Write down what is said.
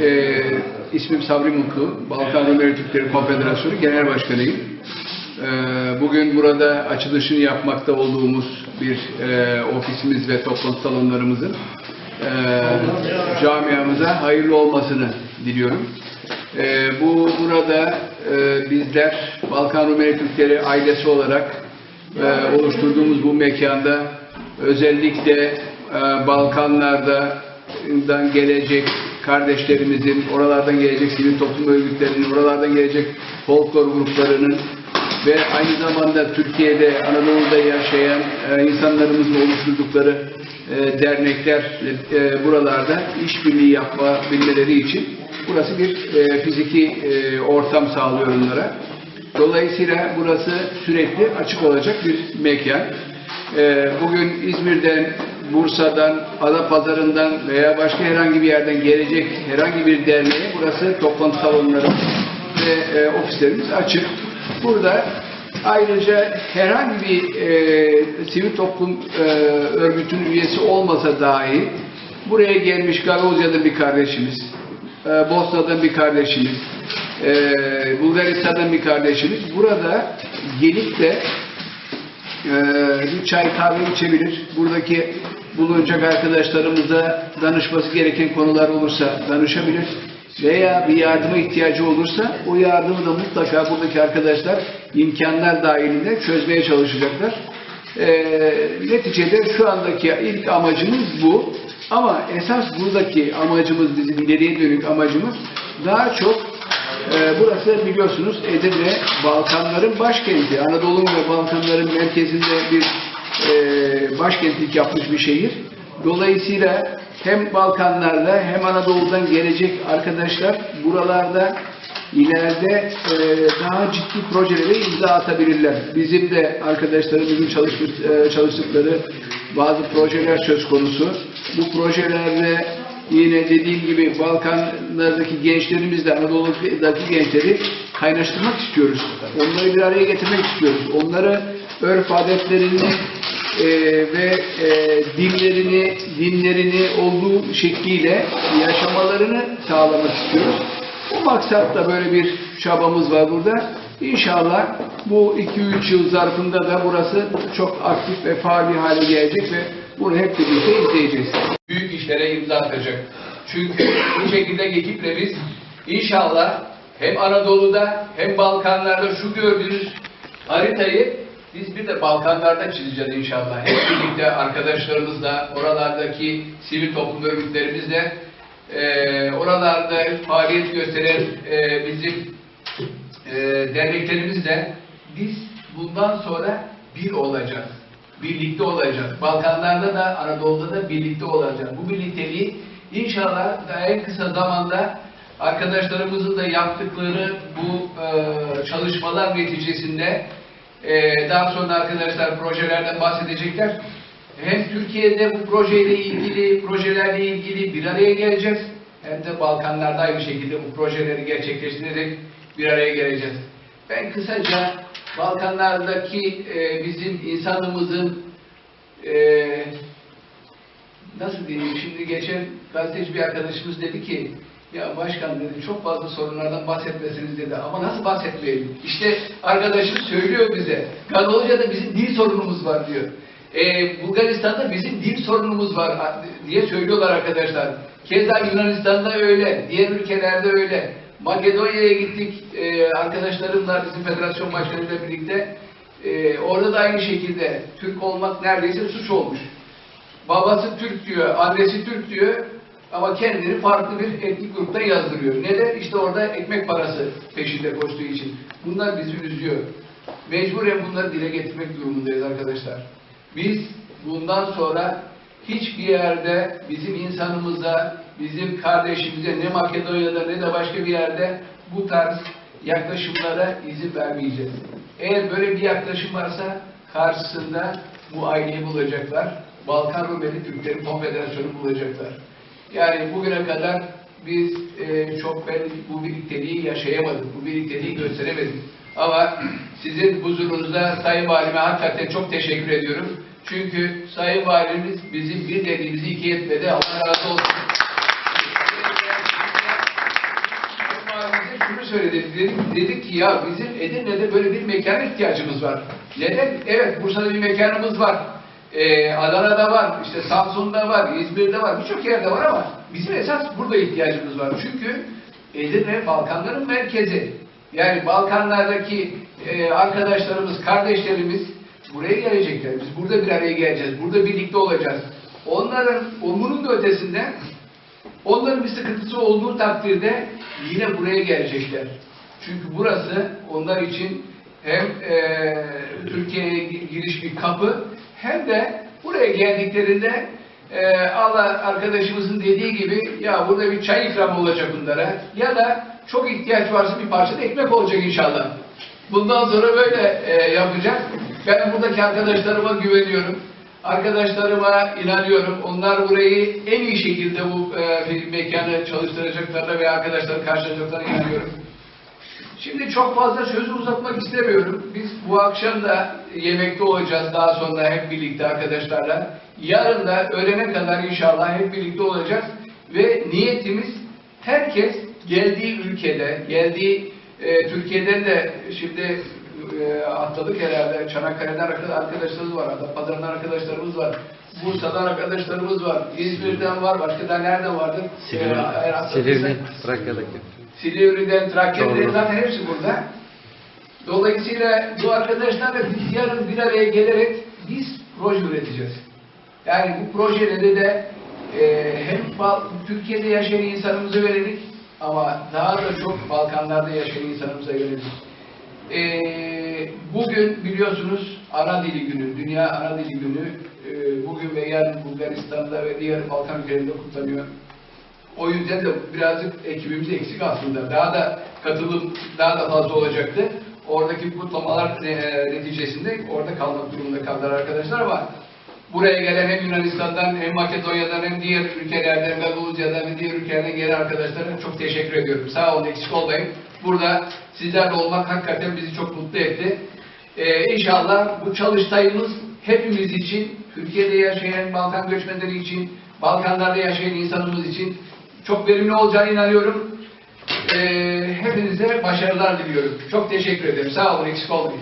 Ee, ismim Sabri Mutlu, Balkan Rumeli Türkleri Konfederasyonu Genel Başkanıyım. Ee, bugün burada açılışını yapmakta olduğumuz bir e, ofisimiz ve toplantı salonlarımızın e, camiamıza hayırlı olmasını diliyorum. E, bu burada e, bizler Balkan Rumeli Türkleri ailesi olarak e, oluşturduğumuz bu mekanda özellikle e, Balkanlarda dan gelecek kardeşlerimizin, oralardan gelecek sivil toplum örgütlerinin, oralardan gelecek folklor gruplarının ve aynı zamanda Türkiye'de, Anadolu'da yaşayan e, insanlarımızın oluşturdukları e, dernekler e, buralarda işbirliği yapma bilmeleri için burası bir e, fiziki ortam sağlıyor onlara. Dolayısıyla burası sürekli açık olacak bir mekan. Bugün İzmir'den, Bursa'dan, Adapazarı'ndan veya başka herhangi bir yerden gelecek herhangi bir derneğe burası toplantı salonları ve e, ofislerimiz açık. Burada ayrıca herhangi bir e, sivil toplum e, örgütünün üyesi olmasa dahi buraya gelmiş Gagavuzya'da bir kardeşimiz, e, Bosna'dan bir kardeşimiz, e, Bulgaristan'dan bir kardeşimiz burada gelip de bir çay kahve içebilir. Buradaki bulunacak arkadaşlarımıza danışması gereken konular olursa danışabilir. Veya bir yardıma ihtiyacı olursa o yardımı da mutlaka buradaki arkadaşlar imkanlar dahilinde çözmeye çalışacaklar. E, neticede şu andaki ilk amacımız bu. Ama esas buradaki amacımız, bizim ileriye dönük amacımız daha çok ee, burası biliyorsunuz Edirne, Balkanların başkenti. Anadolu'nun ve Balkanların merkezinde bir e, başkentlik yapmış bir şehir. Dolayısıyla hem Balkanlarda hem Anadolu'dan gelecek arkadaşlar buralarda ileride e, daha ciddi projelere imza atabilirler. Bizim de arkadaşlarımızın çalışmış, e, çalıştıkları bazı projeler söz konusu. Bu projelerde yine dediğim gibi Balkanlardaki gençlerimizle Anadolu'daki gençleri kaynaştırmak istiyoruz. Onları bir araya getirmek istiyoruz. Onları örf adetlerini e, ve e, dillerini, dinlerini olduğu şekliyle yaşamalarını sağlamak istiyoruz. Bu maksatla böyle bir çabamız var burada. İnşallah bu 2-3 yıl zarfında da burası çok aktif ve faal hale gelecek ve bunu hep birlikte izleyeceğiz. İşlere imza atacak. Çünkü bu şekilde ekiple biz inşallah hem Anadolu'da hem Balkanlarda şu gördüğünüz haritayı biz bir de Balkanlarda çizeceğiz inşallah. Hep birlikte arkadaşlarımızla, oralardaki sivil toplum örgütlerimizle, e, oralarda faaliyet gösteren e, bizim e, derneklerimizle biz bundan sonra bir olacağız. Birlikte olacağız. Balkanlarda da Anadolu'da da birlikte olacağız. Bu birlikteliği inşallah daha en kısa zamanda arkadaşlarımızın da yaptıkları bu e, çalışmalar neticesinde e, daha sonra arkadaşlar projelerden bahsedecekler. Hem Türkiye'de bu projeyle ilgili, projelerle ilgili bir araya geleceğiz. Hem de Balkanlarda aynı şekilde bu projeleri gerçekleştirerek bir araya geleceğiz. Ben kısaca Balkanlardaki e, bizim insanımızın e, nasıl diyeyim şimdi geçen gazeteci bir arkadaşımız dedi ki ya başkan dedi çok fazla sorunlardan bahsetmesiniz dedi ama nasıl bahsetmeyelim? İşte arkadaşım söylüyor bize. Gazolca'da bizim dil sorunumuz var diyor. Ee, Bulgaristan'da bizim dil sorunumuz var diye söylüyorlar arkadaşlar. Keza Yunanistan'da öyle, diğer ülkelerde öyle. Makedonya'ya gittik e, arkadaşlarımla, bizim federasyon başkanıyla birlikte. E, orada da aynı şekilde Türk olmak neredeyse suç olmuş. Babası Türk diyor, annesi Türk diyor ama kendini farklı bir etnik grupta yazdırıyor. Neden? İşte orada ekmek parası peşinde koştuğu için. Bunlar bizi üzüyor. Mecburen bunları dile getirmek durumundayız arkadaşlar. Biz bundan sonra hiçbir yerde bizim insanımıza, bizim kardeşimize ne Makedonya'da ne de başka bir yerde bu tarz yaklaşımlara izin vermeyeceğiz. Eğer böyle bir yaklaşım varsa karşısında aileyi bulacaklar. Balkan Rumeli Türkleri Konfederasyonu bulacaklar. Yani bugüne kadar biz e, çok belli bu birlikteliği yaşayamadık, bu birlikteliği gösteremedik. Ama sizin huzurunuzda Sayın Valime hakikaten çok teşekkür ediyorum. Çünkü Sayın Valimiz bizim bir dediğimizi iki etmedi. Allah razı olsun. şunu söyledik. Dedik, dedik ki ya bizim Edirne'de böyle bir mekana ihtiyacımız var. Neden? Evet Bursa'da bir mekanımız var. Ee, Adana'da var, işte Samsun'da var, İzmir'de var, birçok yerde var ama bizim esas burada ihtiyacımız var. Çünkü Edirne Balkanların merkezi. Yani Balkanlardaki e, arkadaşlarımız, kardeşlerimiz buraya gelecekler. Biz burada bir araya geleceğiz, burada birlikte olacağız. Onların, bunun da ötesinde Onların bir sıkıntısı olduğu takdirde yine buraya gelecekler. Çünkü burası onlar için hem eee, Türkiye'ye gi- giriş bir kapı hem de buraya geldiklerinde eee, Allah arkadaşımızın dediği gibi ya burada bir çay ikramı olacak bunlara ya da çok ihtiyaç varsa bir parça da ekmek olacak inşallah. Bundan sonra böyle eee, yapacak. Ben buradaki arkadaşlarıma güveniyorum. Arkadaşlarıma inanıyorum. Onlar burayı en iyi şekilde bu e, mekanı çalıştıracaklarına ve arkadaşları karşılayacaklarına inanıyorum. Şimdi çok fazla sözü uzatmak istemiyorum. Biz bu akşam da yemekte olacağız daha sonra hep birlikte arkadaşlarla. Yarın da öğlene kadar inşallah hep birlikte olacağız. Ve niyetimiz herkes geldiği ülkede, geldiği e, Türkiye'den de şimdi e, atladık herhalde. Çanakkale'den arkadaşlarımız var, Adapazarı'ndan arkadaşlarımız var. Bursa'dan arkadaşlarımız var, İzmir'den var, başka da nereden vardır? Silivri, E, Silivri, Trakya'daki. Silivri'den, Trakya'dan zaten hepsi burada. Dolayısıyla bu arkadaşlarla biz yarın bir araya gelerek biz proje üreteceğiz. Yani bu projeleri de e, hem Bal- Türkiye'de yaşayan insanımıza yönelik ama daha da çok Balkanlarda yaşayan insanımıza yönelik. E, bugün biliyorsunuz ana dili günü, dünya ana dili günü e, bugün ve yarın Bulgaristan'da ve diğer Balkan ülkelerinde kutlanıyor. O yüzden de birazcık ekibimiz eksik aslında. Daha da katılım daha da fazla olacaktı. Oradaki kutlamalar e, neticesinde orada kalmak durumunda kaldılar arkadaşlar ama buraya gelen hem Yunanistan'dan hem Makedonya'dan hem diğer ülkelerden Galuzya'dan ve diğer ülkelerden gelen arkadaşlara çok teşekkür ediyorum. Sağ olun eksik olmayın. Burada sizlerle olmak hakikaten bizi çok mutlu etti. Ee, inşallah bu çalıştayımız hepimiz için, Türkiye'de yaşayan Balkan göçmenleri için, Balkanlarda yaşayan insanımız için çok verimli olacağına inanıyorum. Ee, hepinize başarılar diliyorum. Çok teşekkür ederim. Sağ olun, eksik olmayın.